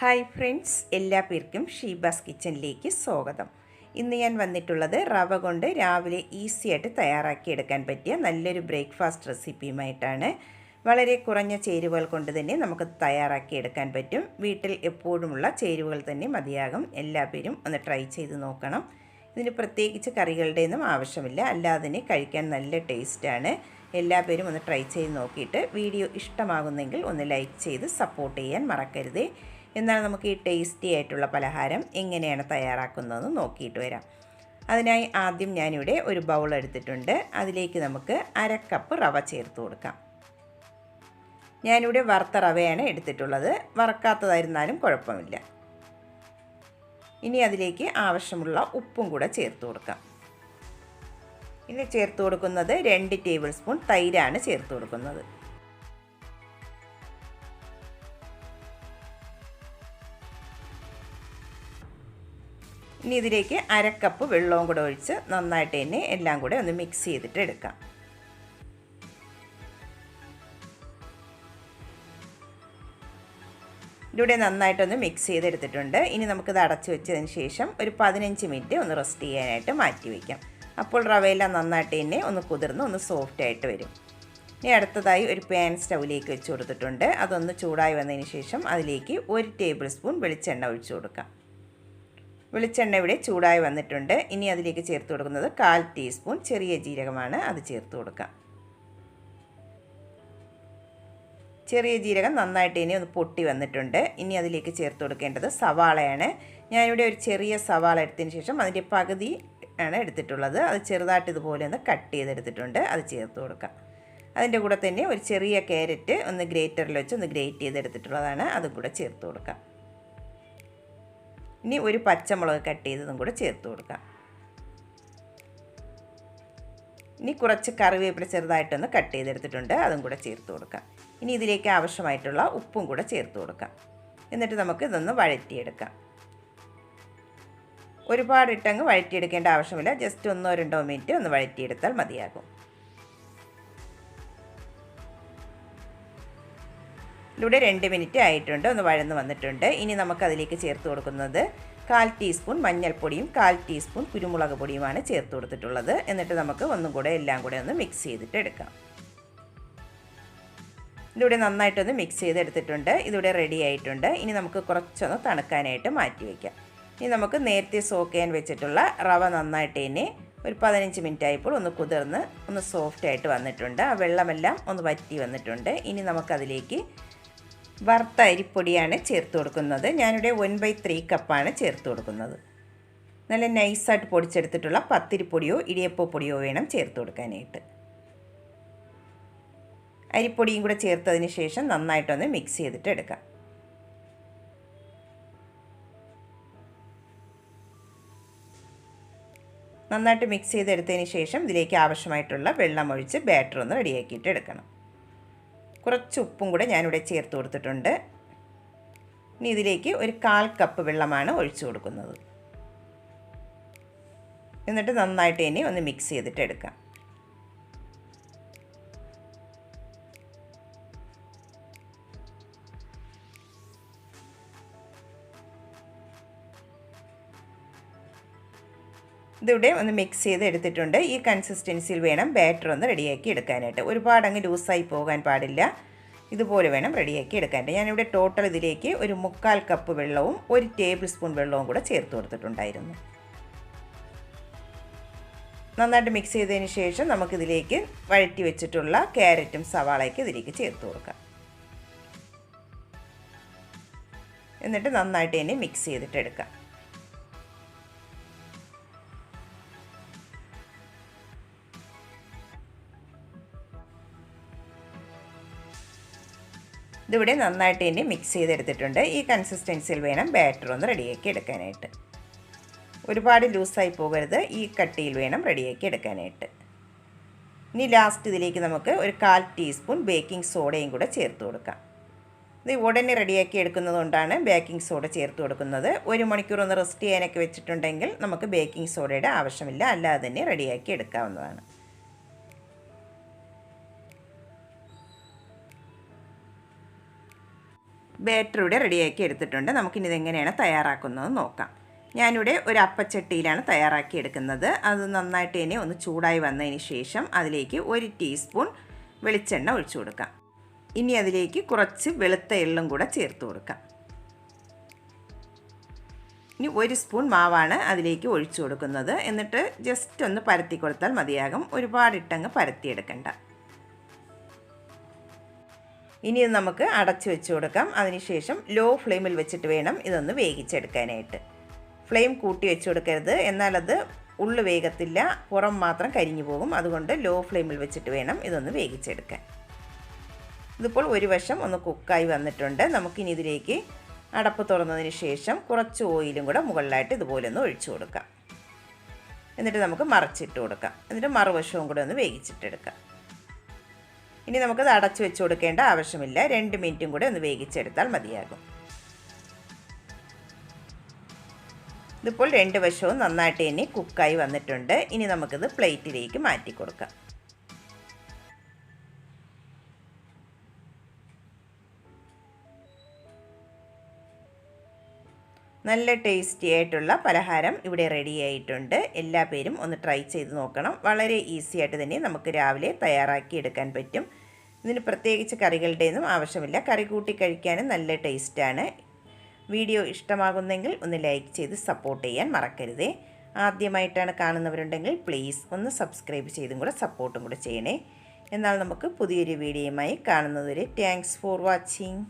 Hi friends എല്ലാ പേർക്കും ഷീബാസ് കിച്ചണിലേക്ക് സ്വാഗതം. ഇന്ന് ഞാൻ വന്നിട്ടുള്ളത് റവ കൊണ്ട് രാവിലെ ഈസി ആയിട്ട് തയ്യാറാക്കിയെടുക്കാൻ പറ്റിയ നല്ലൊരു ബ്രേക്ക്ഫാസ്റ്റ് റെസിപ്പിയുമായിട്ടാണ്. വളരെ കുറഞ്ഞ ചേരുവകൾ കൊണ്ട് തന്നെ നമുക്ക് തയ്യാറാക്കിയെടുക്കാൻ പറ്റും. വീട്ടിൽ എപ്പോഴുമുള്ള ചേരുവകൾ തന്നെ മതിയാകും. എല്ലാ പേരും ഒന്ന് ട്രൈ ചെയ്ത് നോക്കണം. ഇതിന് പ്രത്യേകിച്ച് കറികളുടെയൊന്നും ആവശ്യമില്ല. അല്ലാതെ തന്നെ കഴിക്കാൻ നല്ല ടേസ്റ്റാണ്. എല്ലാ പേരും ഒന്ന് ട്രൈ ചെയ്ത് നോക്കിയിട്ട് വീഡിയോ ഇഷ്ടമാകുന്നെങ്കിൽ ഒന്ന് ലൈക്ക് ചെയ്ത് സപ്പോർട്ട് ചെയ്യാൻ മറക്കരുതേ. എന്നാൽ നമുക്ക് ഈ ടേസ്റ്റി ആയിട്ടുള്ള പലഹാരം എങ്ങനെയാണ് തയ്യാറാക്കുന്നതെന്ന് നോക്കിയിട്ട് വരാം. അതിനായി ആദ്യം ഞാനിവിടെ ഒരു ബൗൾ എടുത്തിട്ടുണ്ട്. അതിലേക്ക് നമുക്ക് അര കപ്പ് റവ ചേർത്ത് കൊടുക്കാം. ഞാനിവിടെ വറുത്ത റവയാണ് എടുത്തിട്ടുള്ളത്. വറക്കാത്തതായിരുന്നാലും കുഴപ്പമില്ല. ഇനി അതിലേക്ക് ആവശ്യമുള്ള ഉപ്പും കൂടെ ചേർത്ത് കൊടുക്കാം. ഇനി ചേർത്ത് കൊടുക്കുന്നത് രണ്ട് ടേബിൾ സ്പൂൺ തൈരാണ് ചേർത്ത് കൊടുക്കുന്നത്. ഇനി ഇതിലേക്ക് അരക്കപ്പ് വെള്ളവും കൂടെ ഒഴിച്ച് നന്നായിട്ട് തന്നെ എല്ലാം കൂടെ ഒന്ന് മിക്സ് ചെയ്തിട്ട് എടുക്കാം. ഇതിവിടെ നന്നായിട്ടൊന്ന് മിക്സ് ചെയ്തെടുത്തിട്ടുണ്ട്. ഇനി നമുക്കിത് അടച്ചു വെച്ചതിന് ശേഷം ഒരു പതിനഞ്ച് മിനിറ്റ് ഒന്ന് റെസ്റ്റ് ചെയ്യാനായിട്ട് മാറ്റി വയ്ക്കാം അപ്പോൾ റവയെല്ലാം നന്നായിട്ട് തന്നെ ഒന്ന് കുതിർന്ന് ഒന്ന് സോഫ്റ്റ് ആയിട്ട് വരും. ഇനി അടുത്തതായി ഒരു പാൻ സ്റ്റൗവിലേക്ക് വെച്ച് കൊടുത്തിട്ടുണ്ട്. അതൊന്ന് ചൂടായി വന്നതിന് ശേഷം അതിലേക്ക് ഒരു ടേബിൾ സ്പൂൺ വെളിച്ചെണ്ണ ഒഴിച്ചു കൊടുക്കാം. വെളിച്ചെണ്ണ ഇവിടെ ചൂടായി വന്നിട്ടുണ്ട്. ഇനി അതിലേക്ക് ചേർത്ത് കൊടുക്കുന്നത് കാൽ ടീസ്പൂൺ ചെറിയ ജീരകമാണ്. അത് ചേർത്ത് കൊടുക്കാം. ചെറിയ ജീരകം നന്നായിട്ട് ഇനി ഒന്ന് പൊട്ടി വന്നിട്ടുണ്ട്. ഇനി അതിലേക്ക് ചേർത്ത് കൊടുക്കേണ്ടത് സവാളയാണ്. ഞാനിവിടെ ഒരു ചെറിയ സവാള എടുത്തതിന് ശേഷം അതിന്റെ പകുതി ആണ് എടുത്തിട്ടുള്ളത്. അത് ചെറുതായിട്ട് ഇതുപോലെ ഒന്ന് കട്ട് ചെയ്തെടുത്തിട്ടുണ്ട്. അത് ചേർത്ത് കൊടുക്കാം. അതിന്റെ കൂടെ തന്നെ ഒരു ചെറിയ ക്യാരറ്റ് ഒന്ന് ഗ്രേറ്ററിൽ വെച്ച് ഒന്ന് ഗ്രേറ്റ് ചെയ്തെടുത്തിട്ടുള്ളതാണ്. അതും കൂടെ ചേർത്ത് കൊടുക്കാം. ഇനി ഒരു പച്ചമുളക് കട്ട് ചെയ്തതും കൂടെ ചേർത്ത് കൊടുക്കാം. ഇനി കുറച്ച് കറിവേപ്പില ചെറുതായിട്ടൊന്ന് കട്ട് ചെയ്തെടുത്തിട്ടുണ്ട് അതും കൂടെ ചേർത്ത് കൊടുക്കാം. ഇനി ഇതിലേക്ക് ആവശ്യമായിട്ടുള്ള ഉപ്പും കൂടെ ചേർത്ത് കൊടുക്കാം. എന്നിട്ട് നമുക്ക് ഇതൊന്ന് വഴറ്റിയെടുക്കാം. ഒരുപാട് ഇട്ടങ്ങ് വഴറ്റിയെടുക്കേണ്ട ആവശ്യമില്ല ജസ്റ്റ് ഒന്നോ രണ്ടോ മിനിറ്റ് ഒന്ന് വഴറ്റിയെടുത്താൽ മതിയാകും. ഇവിടെ രണ്ട് മിനിറ്റ് ആയിട്ടുണ്ട്. ഒന്ന് വഴന്ന് വന്നിട്ടുണ്ട്. ഇനി നമുക്കതിലേക്ക് ചേർത്ത് കൊടുക്കുന്നത് കാൽ ടീസ്പൂൺ മഞ്ഞൾപ്പൊടിയും കാൽ ടീസ്പൂൺ കുരുമുളക് പൊടിയുമാണ് ചേർത്ത് കൊടുത്തിട്ടുള്ളത്. എന്നിട്ട് നമുക്ക് ഒന്നും കൂടെ എല്ലാം കൂടെ ഒന്ന് മിക്സ് ചെയ്തിട്ട് എടുക്കാം. ഇതിവിടെ നന്നായിട്ടൊന്ന് മിക്സ് ചെയ്തെടുത്തിട്ടുണ്ട്. ഇതിവിടെ റെഡി ആയിട്ടുണ്ട്. ഇനി നമുക്ക് കുറച്ചൊന്ന് തണുക്കാനായിട്ട് മാറ്റി വയ്ക്കാം ഇനി നമുക്ക് നേരത്തെ സോക്ക് ചെയ്യാൻ വെച്ചിട്ടുള്ള റവ നന്നായിട്ട് തന്നെ ഒരു പതിനഞ്ച് മിനിറ്റ് ആയപ്പോൾ ഒന്ന് കുതിർന്ന് ഒന്ന് സോഫ്റ്റ് ആയിട്ട് വന്നിട്ടുണ്ട്. ആ വെള്ളമെല്ലാം ഒന്ന് വറ്റി വന്നിട്ടുണ്ട്. ഇനി നമുക്കതിലേക്ക് വറുത്ത അരിപ്പൊടിയാണ് ചേർത്ത് കൊടുക്കുന്നത്. ഞാനിവിടെ വൺ ബൈ ത്രീ കപ്പാണ് ചേർത്ത് കൊടുക്കുന്നത്. നല്ല നൈസായിട്ട് പൊടിച്ചെടുത്തിട്ടുള്ള പത്തിരിപ്പൊടിയോ ഇടിയപ്പോ പൊടിയോ വേണം ചേർത്ത് കൊടുക്കാനായിട്ട്. അരിപ്പൊടിയും കൂടെ ചേർത്തതിന് ശേഷം നന്നായിട്ടൊന്ന് മിക്സ് ചെയ്തിട്ട് എടുക്കാം. നന്നായിട്ട് മിക്സ് ചെയ്തെടുത്തതിന് ശേഷം ഇതിലേക്ക് ആവശ്യമായിട്ടുള്ള വെള്ളം ഒഴിച്ച് ബാറ്റർ ഒന്ന് റെഡിയാക്കിയിട്ട് എടുക്കണം. കുറച്ച് ഉപ്പും കൂടെ ഞാനിവിടെ ചേർത്ത് കൊടുത്തിട്ടുണ്ട്. ഇനി ഇതിലേക്ക് ഒരു കാൽ കപ്പ് വെള്ളമാണ് ഒഴിച്ചു കൊടുക്കുന്നത്. എന്നിട്ട് നന്നായിട്ട് ഇനി ഒന്ന് മിക്സ് ചെയ്തിട്ട് എടുക്കാം. ഇതിവിടെ ഒന്ന് മിക്സ് ചെയ്ത് എടുത്തിട്ടുണ്ട്. ഈ കൺസിസ്റ്റൻസിയിൽ വേണം ബാറ്റർ ഒന്ന് റെഡിയാക്കി എടുക്കാനായിട്ട്. ഒരുപാട് അങ്ങ് ലൂസായി പോകാൻ പാടില്ല. ഇതുപോലെ വേണം റെഡിയാക്കി എടുക്കാനായിട്ട്. ഞാനിവിടെ ടോട്ടൽ ഇതിലേക്ക് ഒരു മുക്കാൽ കപ്പ് വെള്ളവും ഒരു ടേബിൾ സ്പൂൺ വെള്ളവും കൂടെ ചേർത്ത് കൊടുത്തിട്ടുണ്ടായിരുന്നു. നന്നായിട്ട് മിക്സ് ചെയ്തതിന് ശേഷം നമുക്കിതിലേക്ക് വഴറ്റി വെച്ചിട്ടുള്ള ക്യാരറ്റും സവാളയ്ക്ക് ഇതിലേക്ക് ചേർത്ത് കൊടുക്കാം. എന്നിട്ട് നന്നായിട്ട് ഇനി മിക്സ് ചെയ്തിട്ട് ഇതിവിടെ നന്നായിട്ട് ഇനി മിക്സ് ചെയ്തെടുത്തിട്ടുണ്ട്. ഈ കൺസിസ്റ്റൻസിയിൽ വേണം ബാറ്റർ ഒന്ന് റെഡിയാക്കി എടുക്കാനായിട്ട്. ഒരുപാട് ലൂസായി പോകരുത്. ഈ കട്ടിയിൽ വേണം റെഡിയാക്കി എടുക്കാനായിട്ട്. ഇനി ലാസ്റ്റ് ഇതിലേക്ക് നമുക്ക് ഒരു കാൽ ടീസ്പൂൺ ബേക്കിംഗ് സോഡയും കൂടെ ചേർത്ത് കൊടുക്കാം. ഇത് ഉടനെ റെഡിയാക്കി എടുക്കുന്നതുകൊണ്ടാണ് ബേക്കിംഗ് സോഡ ചേർത്ത് കൊടുക്കുന്നത്. ഒരു മണിക്കൂർ ഒന്ന് റെസ്റ്റ് ചെയ്യാനൊക്കെ വെച്ചിട്ടുണ്ടെങ്കിൽ നമുക്ക് ബേക്കിംഗ് സോഡയുടെ ആവശ്യമില്ല. അല്ലാതെ തന്നെ റെഡിയാക്കി എടുക്കാവുന്നതാണ്. ബാറ്റർ ഇവിടെ റെഡിയാക്കി എടുത്തിട്ടുണ്ട്. നമുക്കിനി ഇതെങ്ങനെയാണ് തയ്യാറാക്കുന്നത് നോക്കാം. ഞാനിവിടെ ഒരു അപ്പച്ചട്ടിയിലാണ് തയ്യാറാക്കി എടുക്കുന്നത്. അത് നന്നായിട്ട് തന്നെ ഒന്ന് ചൂടായി വന്നതിന് ശേഷം അതിലേക്ക് ഒരു ടീസ്പൂൺ വെളിച്ചെണ്ണ ഒഴിച്ചു കൊടുക്കാം. ഇനി അതിലേക്ക് കുറച്ച് വെളുത്ത എള്ളും കൂടെ ചേർത്ത് കൊടുക്കാം. ഇനി ഒരു സ്പൂൺ മാവാണ് അതിലേക്ക് ഒഴിച്ചു കൊടുക്കുന്നത്. എന്നിട്ട് ജസ്റ്റ് ഒന്ന് പരത്തി കൊടുത്താൽ മതിയാകും. ഒരുപാട് ഇട്ടങ്ങ് പരത്തിയെടുക്കണ്ട. ഇനി നമുക്ക് അടച്ചു വെച്ച് കൊടുക്കാം. അതിനുശേഷം ലോ ഫ്ലെയിമിൽ വെച്ചിട്ട് വേണം ഇതൊന്ന് വേവിച്ചെടുക്കാനായിട്ട്. ഫ്ലെയിം കൂട്ടി വെച്ച് കൊടുക്കരുത്. അത് ഉള്ളു വേഗത്തില്ല പുറം മാത്രം കരിഞ്ഞു പോകും. അതുകൊണ്ട് ലോ ഫ്ലെയിമിൽ വെച്ചിട്ട് വേണം ഇതൊന്ന് വേവിച്ചെടുക്കാൻ. ഇതിപ്പോൾ ഒരു വശം ഒന്ന് കുക്കായി വന്നിട്ടുണ്ട്. നമുക്കിനി ഇതിലേക്ക് അടപ്പ് തുറന്നതിന് ശേഷം കുറച്ച് ഓയിലും കൂടെ മുകളിലായിട്ട് ഇതുപോലെ ഒന്ന് ഒഴിച്ചു കൊടുക്കാം. എന്നിട്ട് നമുക്ക് മറച്ചിട്ട് കൊടുക്കാം. എന്നിട്ട് മറുവശവും കൂടെ ഒന്ന് വേവിച്ചിട്ടെടുക്കാം ഇനി നമുക്കത് അടച്ചു വെച്ച് കൊടുക്കേണ്ട ആവശ്യമില്ല. രണ്ട് മിനിറ്റും കൂടെ ഒന്ന് വേവിച്ചെടുത്താൽ മതിയാകും. ഇതിപ്പോൾ രണ്ട് വശവും നന്നായിട്ട് തന്നെ കുക്കായി വന്നിട്ടുണ്ട്. ഇനി നമുക്കിത് പ്ലേറ്റിലേക്ക് മാറ്റി കൊടുക്കാം. നല്ല ടേസ്റ്റി ആയിട്ടുള്ള പലഹാരം ഇവിടെ റെഡിയായിട്ടുണ്ട് എല്ലാ പേരും ഒന്ന് ട്രൈ ചെയ്ത് നോക്കണം. വളരെ ഈസി ആയിട്ട് തന്നെ നമുക്ക് രാവിലെ തയ്യാറാക്കി എടുക്കാൻ പറ്റും. ഇതിന് പ്രത്യേകിച്ച് കറികളുടെയൊന്നും ആവശ്യമില്ല. കറി കൂട്ടി കഴിക്കാനും നല്ല ടേസ്റ്റാണ് വീഡിയോ ഇഷ്ടമാകുന്നെങ്കിൽ ഒന്ന് ലൈക്ക് ചെയ്ത് സപ്പോർട്ട് ചെയ്യാൻ മറക്കരുതേ. ആദ്യമായിട്ടാണ് കാണുന്നവരുണ്ടെങ്കിൽ പ്ലീസ് ഒന്ന് സബ്സ്ക്രൈബ് ചെയ്തും കൂടെ സപ്പോർട്ടും കൂടെ ചെയ്യണേ. എന്നാൽ നമുക്ക് പുതിയൊരു വീഡിയോയുമായി കാണുന്നതുവരെ താങ്ക്സ് ഫോർ വാച്ചിങ്